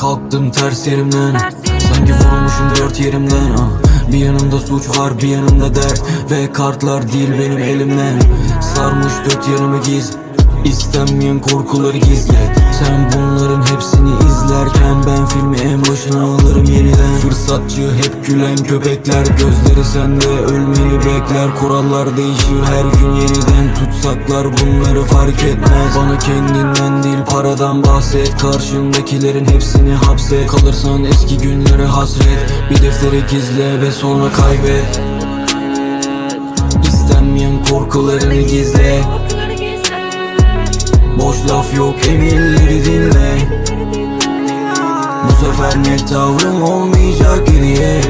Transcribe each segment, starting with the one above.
Kalktım ters yerimden. Sanki vurulmuşum dört yerimden. Ah. Bir yanımda suç var bir yanımda dert. Ve kartlar değil benim elimden. Sarmış dört yanımı giz İstenmeyen korkuları gizlet Sen bunların hepsini izlerken Ben filmi en başına alırım yeniden. Fırsatçı hep gülen köpekler. Gözleri sende ölmeni bekler. Kurallar değişir her gün yeniden. Tutsaklar bunları fark etmez. Bana kendinden değil paradan bahset. Karşındakilerin hepsini hapset Kalırsan eski günlere hasret. Bir deftere gizle ve sonra kaybet. İstenmeyen korkularını gizle laf yok emirleri dinle. Bu sefer net tavrım olmayacak geriye.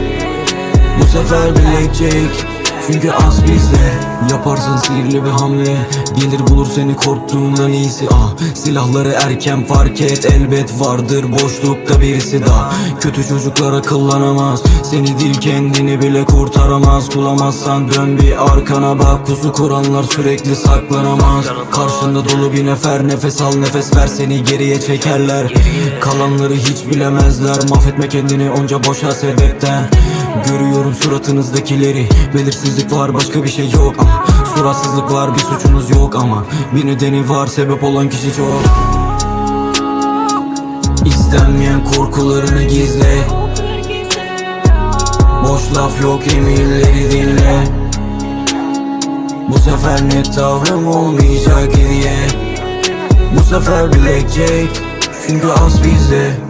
Bu sefer bilecek çünkü az bizde. Yaparsın sihirli bir hamle. Gelir bulur seni korktuğundan iyisi. Ah Silahları erken fark et. Elbet vardır boşlukta birisi daha. Kötü çocuklar akıllanamaz. Seni değil kendini bile kurtaramaz. Kulamazsan dön bir arkana bak. Kuzu kuranlar sürekli saklanamaz. Karşında dolu bir nefer. Nefes al nefes ver. Seni geriye çekerler. Kalanları hiç bilemezler. Mahvetme kendini onca boşa sebepten. Görüyorum suratınızdakileri Belirsizlik var başka bir şey yok. Ah, Suratsızlık var bir suçunuz yok ama Bir nedeni var sebep olan kişi çok. İstenmeyen korkularını gizle. Boş laf yok emirleri dinle. Bu sefer net tavrım olmayacak geriye. Bu sefer bilecek Çünkü az bizde